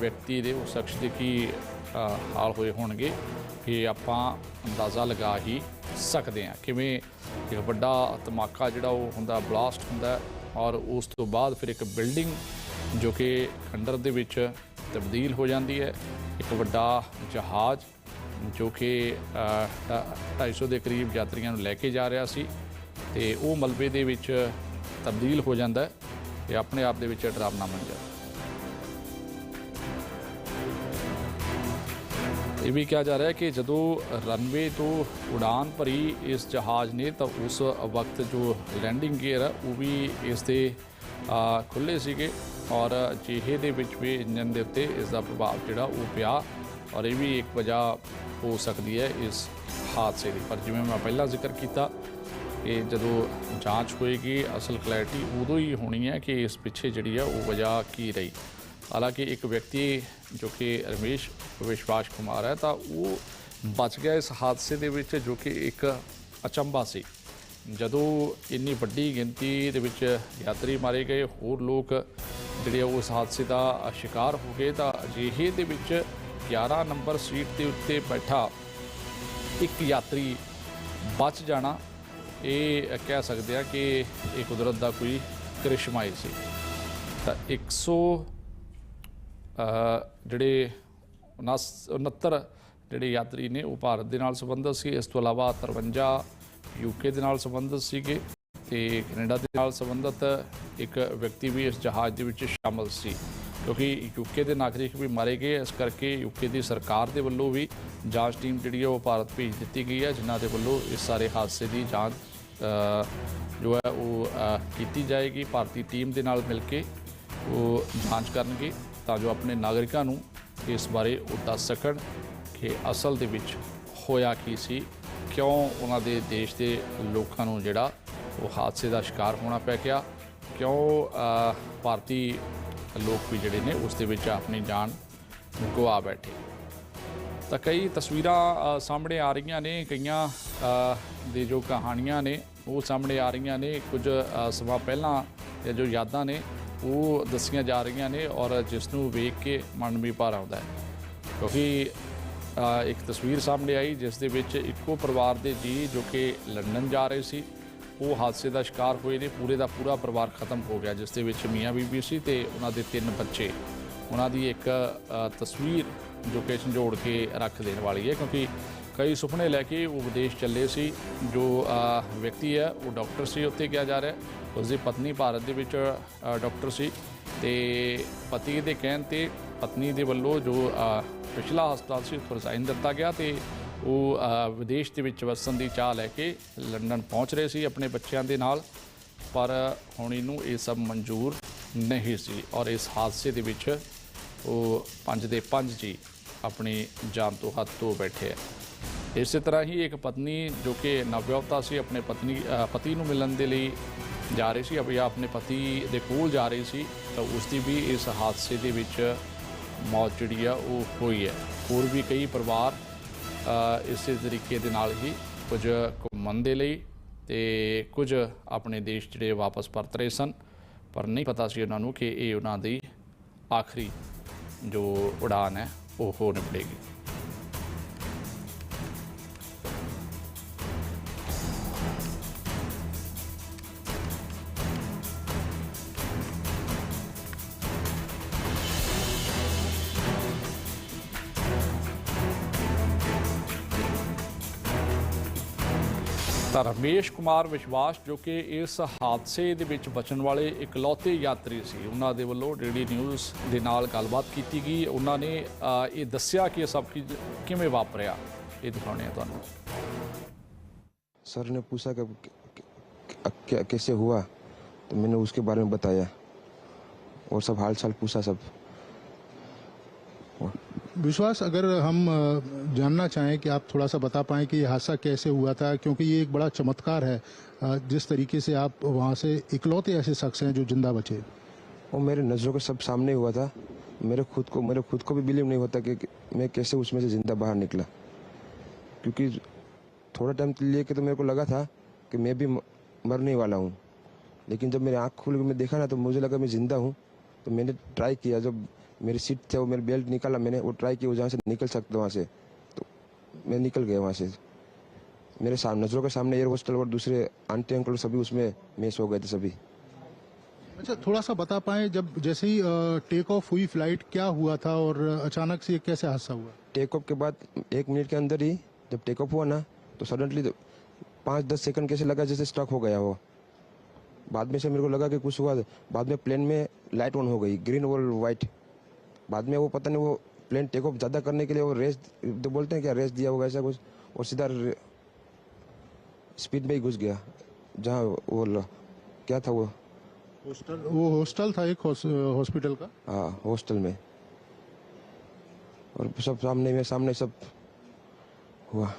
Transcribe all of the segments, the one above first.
ਵਿਅਕਤੀ ਦੇ ਉਸ ਸ਼ਖਸ ਦੇ ਕੀ ਅ, ਹਾਲ ਹੋਏ ਹੋਣਗੇ ਕਿ ਆਪਾਂ ਅੰਦਾਜ਼ਾ ਲਗਾ ਹੀ ਸਕਦੇ ਹਾਂ। ਕਿਵੇਂ ਇੱਕ ਵੱਡਾ ਧਮਾਕਾ ਜਿਹੜਾ ਉਹ ਹੁੰਦਾ ਬਲਾਸਟ ਹੁੰਦਾ ਔਰ ਉਸ ਤੋਂ ਬਾਅਦ ਫਿਰ ਇੱਕ ਬਿਲਡਿੰਗ ਜੋ ਕਿ ਖੰਡਰ ਦੇ ਵਿੱਚ ਤਬਦੀਲ ਹੋ ਜਾਂਦੀ ਹੈ। ਇੱਕ ਵੱਡਾ ਜਹਾਜ਼ ਜੋ ਕਿ ਅ, ਢਾ- 250 ਦੇ ਕਰੀਬ ਯਾਤਰੀਆਂ ਨੂੰ ਲੈ ਕੇ ਜਾ ਰਿਹਾ ਸੀ ਤੇ ਉਹ ਮਲਬੇ ਦੇ ਵਿੱਚ ਤਬਦੀਲ ਹੋ ਜਾਂਦਾ ਹੈ। ਤੇ ਆਪਣੇ ਆਪ ਦੇ ਵਿੱਚ ਡਰਾਵਨਾ ਬਣ ਜਾਂਦਾ ਇਹ ਵੀ ਕਿਹਾ ਜਾ ਰਿਹਾ ਹੈ ਕਿ ਜਦੋਂ ਰਨਵੇ ਤੋਂ ਉਡਾਨ ਭਰੀ ਇਸ ਜਹਾਜ਼ ਨੇ ਤਾਂ ਉਸ ਵਕਤ ਜੋ ਲੈਂਡਿੰਗ ਗੇਅਰ ਆ ਉਹ ਵੀ ਇਸ ਦੇ ਅ, ਖੁੱਲੇ ਸੀਗੇ ਔਰ ਜਿਹੇ ਦੇ ਵਿੱਚ ਵੀ ਇੰਜਨ ਦੇ ਉੱਤੇ ਇਸ ਦਾ ਪ੍ਰਭਾਵ ਜਿਹੜਾ ਉਹ ਪਿਆ ਔਰ ਇਹ ਵੀ ਇੱਕ ਵਜ੍ਹਾ ਹੋ ਸਕਦੀ ਹੈ ਇਸ ਹਾਦਸੇ ਦੀ। ਪਰ ਜਿਵੇਂ ਮੈਂ ਪਹਿਲਾਂ ਜ਼ਿਕਰ ਕੀਤਾ ਕਿ ਜਦੋਂ ਜਾਂਚ ਹੋਏਗੀ ਅਸਲ ਕਲੈਰਿਟੀ ਉਦੋਂ ਹੀ ਹੋਣੀ ਹੈ ਕਿ ਇਸ ਪਿੱਛੇ ਜਿਹੜੀ ਆ ਉਹ ਵਜ੍ਹਾ ਕੀ ਰਹੀ। ਹਾਲਾਂਕਿ ਇੱਕ ਵਿਅਕਤੀ ਜੋ ਕਿ ਰਮੇਸ਼ ਵਿਸ਼ਵਾਸ ਕੁਮਾਰ ਹੈ ਤਾਂ ਉਹ ਬਚ ਗਿਆ ਇਸ ਹਾਦਸੇ ਦੇ ਵਿੱਚ ਜੋ ਕਿ ਇੱਕ ਅਚੰਭਾ ਸੀ। ਜਦੋਂ ਇੰਨੀ ਵੱਡੀ ਗਿਣਤੀ ਦੇ ਵਿੱਚ ਯਾਤਰੀ ਮਾਰੇ ਗਏ ਹੋਰ ਲੋਕ ਜਿਹੜੇ ਉਸ ਹਾਦਸੇ ਦਾ ਸ਼ਿਕਾਰ ਹੋ ਗਏ ਤਾਂ ਅਜਿਹੇ ਦੇ ਵਿੱਚ 11 ਨੰਬਰ ਸੀਟ ਦੇ ਉੱਤੇ ਬੈਠਾ ਇੱਕ ਯਾਤਰੀ ਬਚ ਜਾਣਾ ਇਹ ਕਹਿ ਸਕਦੇ ਆ ਕਿ ਇਹ ਕੁਦਰਤ ਦਾ ਕੋਈ ਕਰਿਸ਼ਮਾ ਹੀ ਸੀ। ਤਾਂ 100 ਅ, ਜਿਹੜੇ 69 69 ਜਿਹੜੇ ਯਾਤਰੀ ਨੇ ਉਹ ਭਾਰਤ ਦੇ ਨਾਲ ਸੰਬੰਧਿਤ ਸੀ। ਇਸ ਤੋਂ ਇਲਾਵਾ 53 ਯੂਕੇ ਦੇ ਨਾਲ ਸੰਬੰਧਿਤ ਸੀਗੇ ਤੇ ਕੈਨੇਡਾ ਦੇ ਨਾਲ ਸੰਬੰਧਿਤ ਇੱਕ ਵਿਅਕਤੀ ਵੀ ਇਸ ਜਹਾਜ਼ ਦੇ ਵਿੱਚ ਸ਼ਾਮਲ ਸੀ। ਕਿਉਂਕਿ ਯੂਕੇ ਦੇ ਨਾਗਰਿਕ ਵੀ ਮਾਰੇ ਗਏ, ਇਸ ਕਰਕੇ ਯੂਕੇ ਦੀ ਸਰਕਾਰ ਦੇ ਵੱਲੋਂ ਵੀ ਜਾਂਚ ਟੀਮ ਜਿਹੜੀ ਹੈ ਉਹ ਭਾਰਤ ਭੇਜ ਦਿੱਤੀ ਗਈ ਹੈ ਜਿਨ੍ਹਾਂ ਦੇ ਵੱਲੋਂ ਇਸ ਸਾਰੇ ਹਾਦਸੇ ਦੀ ਜਾਂਚ ਜੋ ਹੈ ਉਹ ਕੀਤੀ ਜਾਏਗੀ। ਭਾਰਤੀ ਟੀਮ ਦੇ ਨਾਲ ਮਿਲ ਕੇ ਉਹ ਜਾਂਚ ਕਰਨਗੇ। ਤਾਂ ਜੋ ਆਪਣੇ ਨਾਗਰਿਕਾਂ ਨੂੰ ਇਸ ਬਾਰੇ ਉਹ ਦੱਸ ਸਕਣ ਕਿ ਅਸਲ ਦੇ ਵਿੱਚ ਹੋਇਆ ਕੀ ਸੀ, ਕਿਉਂ ਉਹਨਾਂ ਦੇ ਦੇਸ਼ ਦੇ ਲੋਕਾਂ ਨੂੰ ਜਿਹੜਾ ਉਹ ਹਾਦਸੇ ਦਾ ਸ਼ਿਕਾਰ ਹੋਣਾ ਪੈ ਗਿਆ, ਕਿਉਂ ਭਾਰਤੀ ਲੋਕ ਵੀ ਜਿਹੜੇ ਨੇ ਉਸ ਦੇ ਵਿੱਚ ਆਪਣੀ ਜਾਨ ਗਵਾ ਬੈਠੇ। ਤਾਂ ਕਈ ਤਸਵੀਰਾਂ ਸਾਹਮਣੇ ਆ ਰਹੀਆਂ ਨੇ, ਕਈਆਂ ਦੇ ਜੋ ਕਹਾਣੀਆਂ ਨੇ ਉਹ ਸਾਹਮਣੇ ਆ ਰਹੀਆਂ ਨੇ, ਕੁਝ ਸਮਾਂ ਪਹਿਲਾਂ ਇਹ ਜੋ ਯਾਦਾਂ ਨੇ ਉਹ ਦੱਸੀਆਂ ਜਾ ਰਹੀਆਂ ਨੇ ਔਰ ਜਿਸ ਨੂੰ ਵੇਖ ਕੇ ਮਨ ਵੀ ਭਾਰ ਆਉਂਦਾ ਹੈ। ਕਿਉਂਕਿ ਇੱਕ ਤਸਵੀਰ ਸਾਹਮਣੇ ਆਈ ਜਿਸ ਦੇ ਵਿੱਚ ਇੱਕੋ ਪਰਿਵਾਰ ਦੇ ਜੀ ਜੋ ਕਿ ਲੰਡਨ ਜਾ ਰਹੇ ਸੀ, ਉਹ ਹਾਦਸੇ ਦਾ ਸ਼ਿਕਾਰ ਹੋਏ ਨੇ, ਪੂਰੇ ਦਾ ਪੂਰਾ ਪਰਿਵਾਰ ਖਤਮ ਹੋ ਗਿਆ, ਜਿਸ ਦੇ ਵਿੱਚ ਮੀਆਂ ਬੀਬੀ ਸੀ ਤੇ ਉਹਨਾਂ ਦੇ ਤਿੰਨ ਬੱਚੇ। ਉਹਨਾਂ ਦੀ ਇੱਕ ਤਸਵੀਰ ਜੋ ਕਿ ਝੰਜੋੜ ਕੇ ਰੱਖ ਦੇਣ ਵਾਲੀ ਹੈ, ਕਿਉਂਕਿ ਕਈ ਸੁਪਨੇ ਲੈ ਕੇ ਉਹ ਵਿਦੇਸ਼ ਚੱਲੇ ਸੀ ਜੋ ਵਿਅਕਤੀ ਹੈ ਉਹ ਡਾਕਟਰ ਸੀ ਉੱਥੇ ਕਿਹਾ ਜਾ ਰਿਹਾ ਹੈ। ਉਸ ਦੀ ਪਤਨੀ ਭਾਰਤ ਦੇ ਵਿੱਚ ਅ, ਡਾਕਟਰ ਸੀ ਤੇ ਪਤੀ ਦੇ ਕਹਿਣ ਤੇ ਪਤਨੀ ਦੇ ਵੱਲੋਂ ਜੋ ਪਿਛਲਾ ਹਸਪਤਾਲ ਸੀ ਉੱਥੋਂ ਰਿਜ਼ਾਈਨ ਦਿੱਤਾ ਗਿਆ ਤੇ ਉਹ ਵਿਦੇਸ਼ ਦੇ ਵਿੱਚ ਵਸਣ ਦੀ ਚਾਹ ਲੈ ਕੇ ਲੰਡਨ ਪਹੁੰਚ ਰਹੇ ਸੀ ਆਪਣੇ ਬੱਚਿਆਂ ਦੇ ਨਾਲ ਪਰ ਹੁਣ ਇਹਨੂੰ ਇਹ ਸਭ ਮਨਜ਼ੂਰ ਨਹੀਂ ਸੀ ਔਰ ਇਸ ਹਾਦਸੇ ਦੇ ਵਿੱਚ ਉਹ ਪੰਜ ਦੇ ਪੰਜ ਜੀ ਆਪਣੀ ਜਾਨ ਤੋਂ ਹੱਥ ਧੋ ਬੈਠੇ ਹੈ ਇਸੇ ਤਰ੍ਹਾਂ ਹੀ ਇੱਕ ਪਤਨੀ ਜੋ ਕਿ ਨਵਵਿਆਹੁਤਾ ਸੀ ਆਪਣੇ ਪਤਨੀ ਪਤੀ ਨੂੰ ਮਿਲਣ ਦੇ ਲਈ ਜਾ ਰਹੀ ਸੀ ਜਾਂ ਆਪਣੇ ਪਤੀ ਦੇ ਕੋਲ ਜਾ ਰਹੀ ਸੀ ਤਾਂ ਉਸ ਦੀ ਵੀ ਇਸ ਹਾਦਸੇ ਦੇ ਵਿੱਚ ਮੌਤ ਜਿਹੜੀ ਆ ਉਹ ਹੋਈ ਹੈ। ਹੋਰ ਵੀ ਕਈ ਪਰਿਵਾਰ ਅ, ਇਸੇ ਤਰੀਕੇ ਦੇ ਨਾਲ ਹੀ ਕੁਝ ਘੁੰਮਣ ਦੇ ਲਈ ਤੇ ਕੁਝ ਆਪਣੇ ਦੇਸ਼ ਜਿਹੜੇ ਵਾਪਸ ਪਰਤ ਰਹੇ ਸਨ ਪਰ ਨਹੀਂ ਪਤਾ ਸੀ ਉਹਨਾਂ ਨੂੰ ਕਿ ਇਹ ਉਹਨਾਂ ਦੀ ਆਖਰੀ ਜੋ ਉਡਾਨ ਹੈ ਉਹ ਹੋ ਨਿਬੜੇਗੀ। ਤਾਂ ਰਮੇਸ਼ ਕੁਮਾਰ ਵਿਸ਼ਵਾਸ ਜੋ ਕਿ ਇਸ ਹਾਦਸੇ ਦੇ ਵਿੱਚ ਬਚਣ ਵਾਲੇ ਇਕਲੌਤੇ ਯਾਤਰੀ ਸੀ ਉਹਨਾਂ ਦੇ ਵੱਲੋਂ ਡੀਡੀ ਨਿਊਜ਼ ਦੇ ਨਾਲ ਗੱਲਬਾਤ ਕੀਤੀ ਗਈ ਉਹਨਾਂ ਨੇ ਅ, ਇਹ ਦੱਸਿਆ ਕਿ ਇਹ ਸਭ ਕੁਝ ਕਿਵੇਂ ਵਾਪਰਿਆ ਇਹ ਦਿਖਾਉਣੇ ਆ ਤੁਹਾਨੂੰ सर ने पूछा कि कि- कि- क्या कैसे हुआ तो मैंने उसके बारे में बताया और सब हाल चाल पूछा सब विश्वास अगर हम जानना चाहें कि आप थोड़ा सा बता पाएँ कि ये हादसा कैसे हुआ था क्योंकि ये एक बड़ा चमत्कार है जिस तरीके से आप वहाँ से इकलौते ऐसे शख्स हैं जो ज़िंदा बचे। वो मेरे नज़रों के सब सामने हुआ था। मेरे खुद को मेरे खुद को भी बिलीव नहीं होता कि, मैं कैसे उसमें से ज़िंदा बाहर निकला। क्योंकि थोड़ा टाइम लिए के तो मेरे को लगा था कि मैं भी मरने वाला हूँ। लेकिन जब मेरी आँख खुल के मैं देखा ना तो मुझे लगा मैं ज़िंदा हूँ। तो मैंने ट्राई किया जब मेरी सीट थे वो मेरी बेल्ट निकाला मैंने वो ट्राई किया जहाँ से निकल सकते वहाँ से। तो मैं निकल गया वहाँ से। मेरे सामने नज़रों के सामने एयर होस्टल और दूसरे आंटी अंकल सभी उसमें मेस हो गए थे सभी। अच्छा थोड़ा सा बता पाए जब जैसे ही टेक ऑफ़ हुई फ़्लाइट क्या हुआ था और अचानक से कैसे हादसा हुआ? टेक ऑफ़ के बाद एक मिनट के अंदर ही जब टेक ऑफ़ हुआ ना तो सडनली पाँच दस सेकंड कैसे लगा जैसे स्टक हो गया वो। बाद में से मेरे को लगा कि कुछ हुआ बाद में प्लेन में लाइट ऑन हो गई ग्रीन और वाइट बाद में वो पता नहीं वो प्लेन टेक ऑफ़ ज़्यादा करने के लिए वो रेस तो बोलते हैं क्या रेस दिया होगा ऐसा कुछ और सीधा स्पीड में ही घुस गया जहाँ वो क्या था वो? हॉस्टल वो हॉस्टल था एक हॉस- हॉस्पिटल का? हाँ हॉस्टल में। और सब सामने में सामने सब हुआ।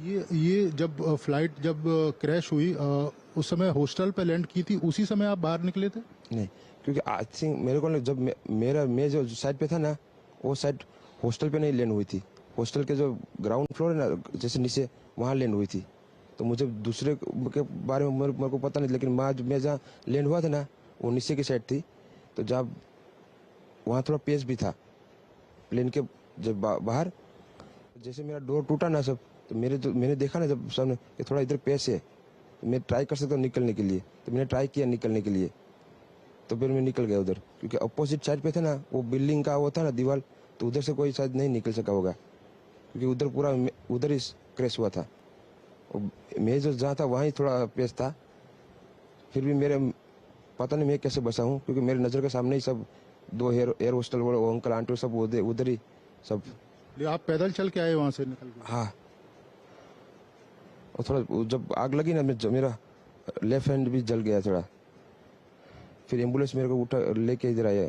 ये ये जब फ़्लाइट जब क्रैश हुई उस समय हॉस्टल पे लैंड की थी उसी समय आप बाहर निकले थे? नहीं क्योंकि आई थिंक मेरे को ना जब मे, मेरा मैं जो साइड पे था ना वो साइड हॉस्टल पे नहीं लैंड हुई थी। हॉस्टल के जो ग्राउंड फ्लोर है ना जैसे नीचे वहाँ लैंड हुई थी। तो मुझे दूसरे के बारे में मेरे, मेरे को पता नहीं लेकिन वहाँ मैं जहाँ लैंड हुआ था ना वो नीचे की साइड थी। तो जहाँ वहाँ थोड़ा पेस भी था। प्लेन के जब बा, बाहर जैसे मेरा डोर टूटा ना सब तो मेरे जो मैंने देखा ना जब सामने कि थोड़ा इधर पेस है। मैं ट्राई कर सकता हूँ निकलने के लिए। तो मैंने ट्राई किया निकलने के लिए। तो फिर मैं निकल गया उधर। क्योंकि अपोजिट साइड पे था ना वो बिल्डिंग का वो था ना दीवार तो उधर से कोई शायद नहीं निकल सका होगा। क्योंकि उधर पूरा उधर ही क्रैश हुआ था। और मैं जो जहाँ था वहाँ ही थोड़ा पेस था। फिर भी मेरे पता नहीं मैं कैसे बसा हूँ क्योंकि मेरे नज़र के सामने ही सब दो एयर एयर होस्टल वो अंकल आंटी सब उधर ही सब। आप पैदल चल के आए वहाँ से निकल हाँ। और थोड़ा जब आग लगी ना मेरा लेफ़्ट हैंड भी जल गया थोड़ा। फिर एम्बुलेंस मेरे को उठा लेके इधर आया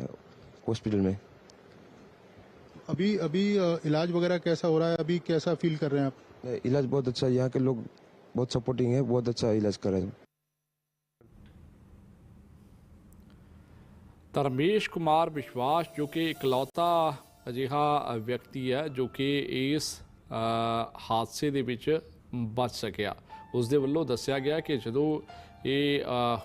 हॉस्पिटल में अभी अभी अ, इलाज वगैरह कैसा हो रहा है अभी कैसा फील कर रहे हैं आप इलाज बहुत अच्छा है यहाँ के लोग बहुत सपोर्टिंग है बहुत अच्छा इलाज कर रहे हैं ਧਰਮੇਸ਼ ਕੁਮਾਰ ਵਿਸ਼ਵਾਸ ਜੋ ਕਿ ਇਕਲੌਤਾ ਅਜਿਹਾ ਵਿਅਕਤੀ ਹੈ ਜੋ ਕਿ ਇਸ ਅ, ਹਾਦਸੇ ਦੇ ਵਿੱਚ ਬਚ ਸਕਿਆ ਉਸ ਦੇ ਵੱਲੋਂ ਦੱਸਿਆ ਗਿਆ ਕਿ ਜਦੋਂ ਇਹ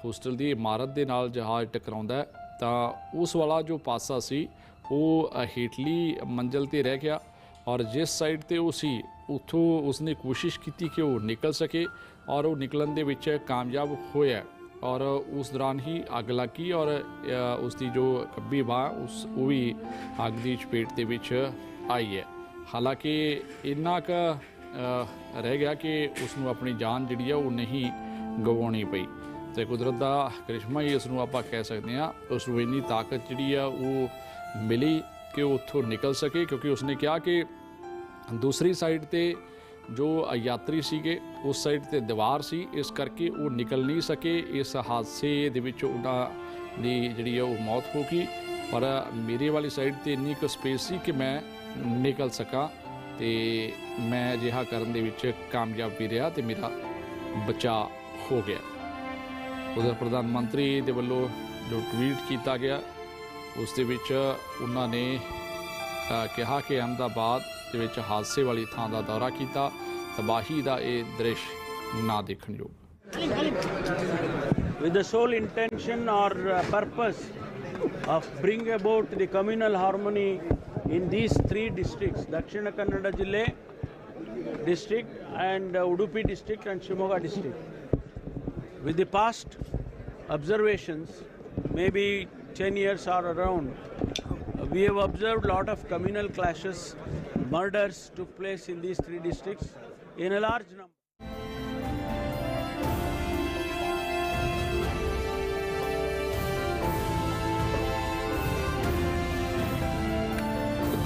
ਹੋਸਟਲ ਦੀ ਇਮਾਰਤ ਦੇ ਨਾਲ ਜਹਾਜ਼ ਟਕਰਾਉਂਦਾ ਤਾਂ ਉਸ ਵਾਲਾ ਜੋ ਪਾਸਾ ਸੀ ਉਹ ਹੇਠਲੀ ਮੰਜ਼ਲ ਤੇ ਰਹਿ ਗਿਆ ਔਰ ਜਿਸ ਸਾਈਡ ਤੇ ਉਹ ਸੀ ਉੱਥੋਂ ਉਸਨੇ ਕੋਸ਼ਿਸ਼ ਕੀਤੀ ਕਿ ਉਹ ਨਿਕਲ ਸਕੇ ਔਰ ਉਹ ਨਿਕਲਣ ਦੇ ਵਿੱਚ ਕਾਮਯਾਬ ਹੋਇਆ ਔਰ ਉਸ ਦੌਰਾਨ ਹੀ ਅੱਗ ਲੱਗੀ ਔਰ ਅ, ਉਸ ਦੀ ਜੋ ਖੱਬੀ ਬਾਹ ਉਸ ਉਹ ਵੀ ਅੱਗ ਦੀ ਚਪੇਟ ਦੇ ਵਿੱਚ ਆਈ ਹੈ। ਹਾਲਾਂਕਿ ਇੰਨਾ ਕੁ ਰਹਿ ਗਿਆ ਕਿ ਉਸ ਨੂੰ ਆਪਣੀ ਜਾਨ ਜਿਹੜੀ ਹੈ ਉਹ ਨਹੀਂ ਗਵਾਉਣੀ ਪਈ। ਤੇ ਕੁਦਰਤ ਦਾ ਕਰਿਸ਼ਮਾ ਹੀ ਇਸ ਨੂੰ ਆਪਾਂ ਕਹਿ ਸਕਦੇ ਹਾਂ, ਉਸ ਨੂੰ ਇੰਨੀ ਤਾਕਤ ਜਿਹੜੀ ਆ ਉਹ ਮਿਲੀ ਕਿ ਉਹ ਉੱਥੋਂ ਨਿਕਲ ਸਕੇ, ਕਿਉਂਕਿ ਉਸਨੇ ਕਿਹਾ ਕਿ ਦੂਸਰੀ ਸਾਈਡ ਤੇ ਜੋ ਯਾਤਰੀ ਸੀਗੇ, ਉਸ ਸਾਈਡ ਤੇ ਦੀਵਾਰ ਸੀ, ਇਸ ਕਰਕੇ ਉਹ ਨਿਕਲ ਨਹੀਂ ਸਕੇ। ਇਸ ਹਾਦਸੇ ਦੇ ਵਿੱਚ ਉਹਨਾਂ ਦੀ ਜਿਹੜੀ ਹੈ ਉਹ ਮੌਤ ਹੋ ਗਈ। ਪਰ ਮੇਰੇ ਵਾਲੀ ਸਾਈਡ ਤੇ ਇੰਨੀ ਕੁ ਸਪੇਸ ਸੀ ਕਿ ਮੈਂ ਨਿਕਲ ਸਕਾਂ ਤੇ ਮੈਂ ਅਜਿਹਾ ਕਰਨ ਦੇ ਵਿੱਚ ਕਾਮਯਾਬ ਵੀ ਰਿਹਾ ਤੇ ਮੇਰਾ ਬਚਾਅ ਹੋ ਗਿਆ ਉਧਰ ਪ੍ਰਧਾਨ ਮੰਤਰੀ ਦੇ ਵੱਲੋਂ ਜੋ ਟਵੀਟ ਕੀਤਾ ਗਿਆ ਉਸ ਦੇ ਵਿੱਚ ਉਹਨਾਂ ਨੇ ਅ, ਕਿਹਾ ਕਿ ਅਹਿਮਦਾਬਾਦ ਦੇ ਵਿੱਚ ਹਾਦਸੇ ਵਾਲੀ ਥਾਂ ਦਾ ਦੌਰਾ ਕੀਤਾ ਤਬਾਹੀ ਦਾ ਇਹ ਦ੍ਰਿਸ਼ ਨਾ ਦੇਖਣ ਯੋਗ with the sole intention or uh, purpose of bring about the communal harmony in these three districts dakshina kannada jille district and uh, udupi district and shimoga district with the past observations maybe 10 years or around we have observed lot of communal clashes murders took place in these three districts in a large number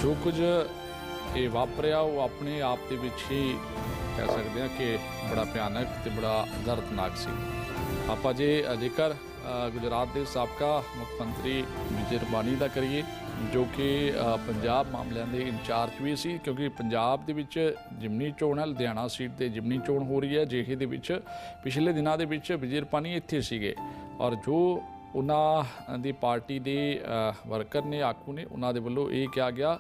ਜੋ ਕੁਝ ਇਹ ਵਾਪਰਿਆ ਉਹ ਆਪਣੇ ਆਪ ਦੇ ਵਿੱਚ ਹੀ ਕਹਿ ਸਕਦੇ ਹਾਂ ਕਿ ਬੜਾ ਭਿਆਨਕ ਤੇ ਬੜਾ ਦਰਦਨਾਕ ਸੀ। ਆਪਾਂ ਜੇ ਜ਼ਿਕਰ ਗੁਜਰਾਤ ਦੇ ਸਾਬਕਾ ਮੁੱਖ ਮੰਤਰੀ ਵਿਜੇ ਰੂਪਾਣੀ ਦਾ ਕਰੀਏ, ਜੋ ਕਿ ਪੰਜਾਬ ਮਾਮਲਿਆਂ ਦੇ ਇੰਚਾਰਜ ਵੀ ਸੀ, ਕਿਉਂਕਿ ਪੰਜਾਬ ਦੇ ਵਿੱਚ ਜਿਮਨੀ ਚੋਣ ਹੈ, ਲੁਧਿਆਣਾ ਸੀਟ ਤੇ ਜਿਮਨੀ ਚੋਣ ਹੋ ਰਹੀ ਹੈ, ਜਿਹੇ ਦੇ ਵਿੱਚ ਪਿਛਲੇ ਦਿਨਾਂ ਦੇ ਵਿੱਚ ਵਿਜੇ ਰੂਪਾਣੀ ਇੱਥੇ ਸੀਗੇ। ਔਰ ਜੋ ਉਹਨਾਂ ਦੀ ਪਾਰਟੀ ਦੇ ਵਰਕਰ ਨੇ, ਆਗੂ ਨੇ, ਉਹਨਾਂ ਦੇ ਵੱਲੋਂ ਇਹ ਕਿਹਾ ਗਿਆ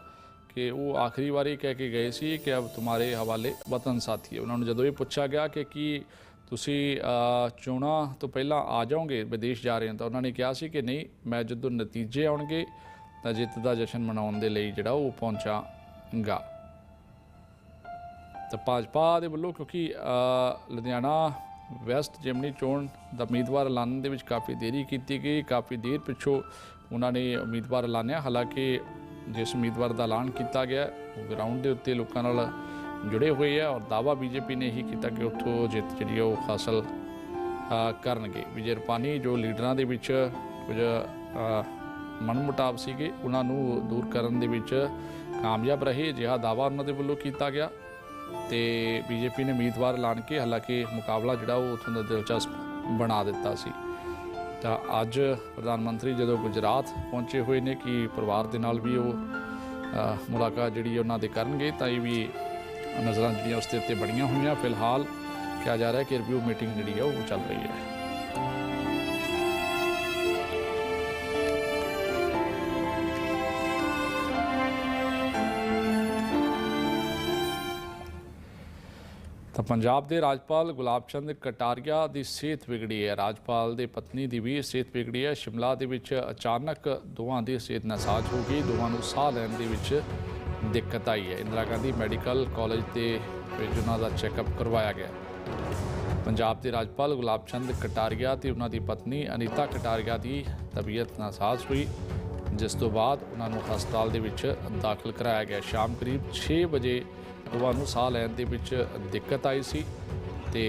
ਕਿ ਉਹ ਆਖਰੀ ਵਾਰੀ ਕਹਿ ਕੇ ਗਏ ਸੀ ਕਿ ਅਬ ਤੁਹਾਰੇ ਹਵਾਲੇ ਵਤਨ ਸਾਥੀ ਹੈ। ਉਹਨਾਂ ਨੂੰ ਜਦੋਂ ਇਹ ਪੁੱਛਿਆ ਗਿਆ ਕਿ ਕੀ ਤੁਸੀਂ ਅ, ਚੋਣਾਂ ਤੋਂ ਪਹਿਲਾਂ ਆ ਜਾਓਗੇ ਵਿਦੇਸ਼ ਜਾ ਰਹੇ ਹੋ ਤਾਂ ਉਹਨਾਂ ਨੇ ਕਿਹਾ ਸੀ ਕਿ ਨਹੀਂ ਮੈਂ ਜਦੋਂ ਨਤੀਜੇ ਆਉਣਗੇ ਤਾਂ ਜਿੱਤ ਦਾ ਜਸ਼ਨ ਮਨਾਉਣ ਦੇ ਲਈ ਜਿਹੜਾ ਉਹ ਪਹੁੰਚਾਂਗਾ। ਤਾਂ ਭਾਜਪਾ ਦੇ ਵੱਲੋਂ ਕਿਉਂਕਿ ਲੁਧਿਆਣਾ ਵੈਸਟ ਜਿਮਨੀ ਚੋਣ ਦਾ ਉਮੀਦਵਾਰ ਐਲਾਨਣ ਦੇ ਵਿੱਚ ਕਾਫੀ ਦੇਰੀ ਕੀਤੀ ਗਈ ਕਾਫੀ ਦੇਰ ਪਿੱਛੋਂ ਉਹਨਾਂ ਨੇ ਉਮੀਦਵਾਰ ਐਲਾਨਿਆ। ਹਾਲਾਂਕਿ ਜਿਸ ਉਮੀਦਵਾਰ ਦਾ ਐਲਾਨ ਕੀਤਾ ਗਿਆ ਉਹ ਗਰਾਊਂਡ ਦੇ ਉੱਤੇ ਲੋਕਾਂ ਨਾਲ ਜੁੜੇ ਹੋਏ ਆ ਔਰ ਦਾਵਾ ਬੀਜੇਪੀ ਨੇ ਹੀ ਕੀਤਾ ਕਿ ਉੱਥੋਂ ਜਿੱਤ ਜਿਹੜੀ ਆ ਉਹ ਹਾਸਲ ਕਰਨਗੇ। ਵਿਜੇ ਰੂਪਾਨੀ ਜੋ ਲੀਡਰਾਂ ਦੇ ਵਿੱਚ ਕੁਝ ਮਨਮੁਟਾਵ ਸੀਗੇ, ਉਹਨਾਂ ਨੂੰ ਦੂਰ ਕਰਨ ਦੇ ਵਿੱਚ ਕਾਮਯਾਬ ਰਹੇ ਜਿਹਾ ਦਾਵਾ ਉਹਨਾਂ ਦੇ ਵੱਲੋਂ ਕੀਤਾ ਗਿਆ। ਤੇ ਬੀਜੇਪੀ ਨੇ ਉਮੀਦਵਾਰ ਐਲਾਨ ਕੇ ਹਾਲਾਂਕਿ ਮੁਕਾਬਲਾ ਜਿਹੜਾ ਉਹ ਉੱਥੋਂ ਦਾ ਦਿਲਚਸਪ ਬਣਾ ਦਿੱਤਾ ਸੀ। ਤਾਂ ਅੱਜ ਪ੍ਰਧਾਨ ਮੰਤਰੀ ਜਦੋਂ ਗੁਜਰਾਤ ਪਹੁੰਚੇ ਹੋਏ ਨੇ ਕਿ ਪਰਿਵਾਰ ਦੇ ਨਾਲ ਵੀ ਉਹ ਮੁਲਾਕਾਤ ਜਿਹੜੀ ਉਹਨਾਂ ਦੇ ਕਰਨਗੇ, ਤਾਂ ਇਹ ਵੀ ਨਜ਼ਰਾਂ ਜਿਹੜੀਆਂ ਉਸ ਦੇ ਉੱਤੇ ਬੜੀਆਂ ਹੋਈਆਂ। ਫਿਲਹਾਲ ਕਿਹਾ ਜਾ ਰਿਹਾ ਕਿ ਰਿਵਿਊ ਮੀਟਿੰਗ ਜਿਹੜੀ ਆ ਉਹ ਚੱਲ ਰਹੀ ਹੈ। ਤਾਂ ਪੰਜਾਬ ਦੇ ਰਾਜਪਾਲ ਗੁਲਾਬ ਚੰਦ ਕਟਾਰੀਆ ਦੀ ਸਿਹਤ ਵਿਗੜੀ ਹੈ। ਰਾਜਪਾਲ ਦੇ ਪਤਨੀ ਦੀ ਵੀ ਸਿਹਤ ਵਿਗੜੀ ਹੈ। ਸ਼ਿਮਲਾ ਦੇ ਵਿੱਚ ਅਚਾਨਕ ਦੋਵਾਂ ਦੀ ਸਿਹਤ ਨਾਸਾਜ਼ ਹੋ ਗਈ। ਦੋਵਾਂ ਨੂੰ ਸਾਹ ਲੈਣ ਦੇ ਵਿੱਚ ਦਿੱਕਤ ਆਈ ਹੈ। ਇੰਦਰਾ ਗਾਂਧੀ ਮੈਡੀਕਲ ਕਾਲਜ ਦੇ ਵਿੱਚ ਉਹਨਾਂ ਦਾ ਚੈੱਕਅਪ ਕਰਵਾਇਆ ਗਿਆ। ਪੰਜਾਬ ਦੇ ਰਾਜਪਾਲ ਗੁਲਾਬ ਚੰਦ ਕਟਾਰੀਆ ਤੇ ਉਹਨਾਂ ਦੀ ਪਤਨੀ ਅਨੀਤਾ ਕਟਾਰੀਆ ਦੀ ਤਬੀਅਤ ਨਾਸਾਜ਼ ਹੋਈ, ਜਿਸ ਤੋਂ ਬਾਅਦ ਉਹਨਾਂ ਨੂੰ ਹਸਪਤਾਲ ਦੇ ਵਿੱਚ ਦਾਖਲ ਕਰਾਇਆ ਗਿਆ। ਸ਼ਾਮ ਕਰੀਬ 6 ਵਜੇ ਦੋਵਾਂ ਨੂੰ ਸਾਹ ਲੈਣ ਦੇ ਵਿੱਚ ਦਿੱਕਤ ਆਈ ਸੀ ਤੇ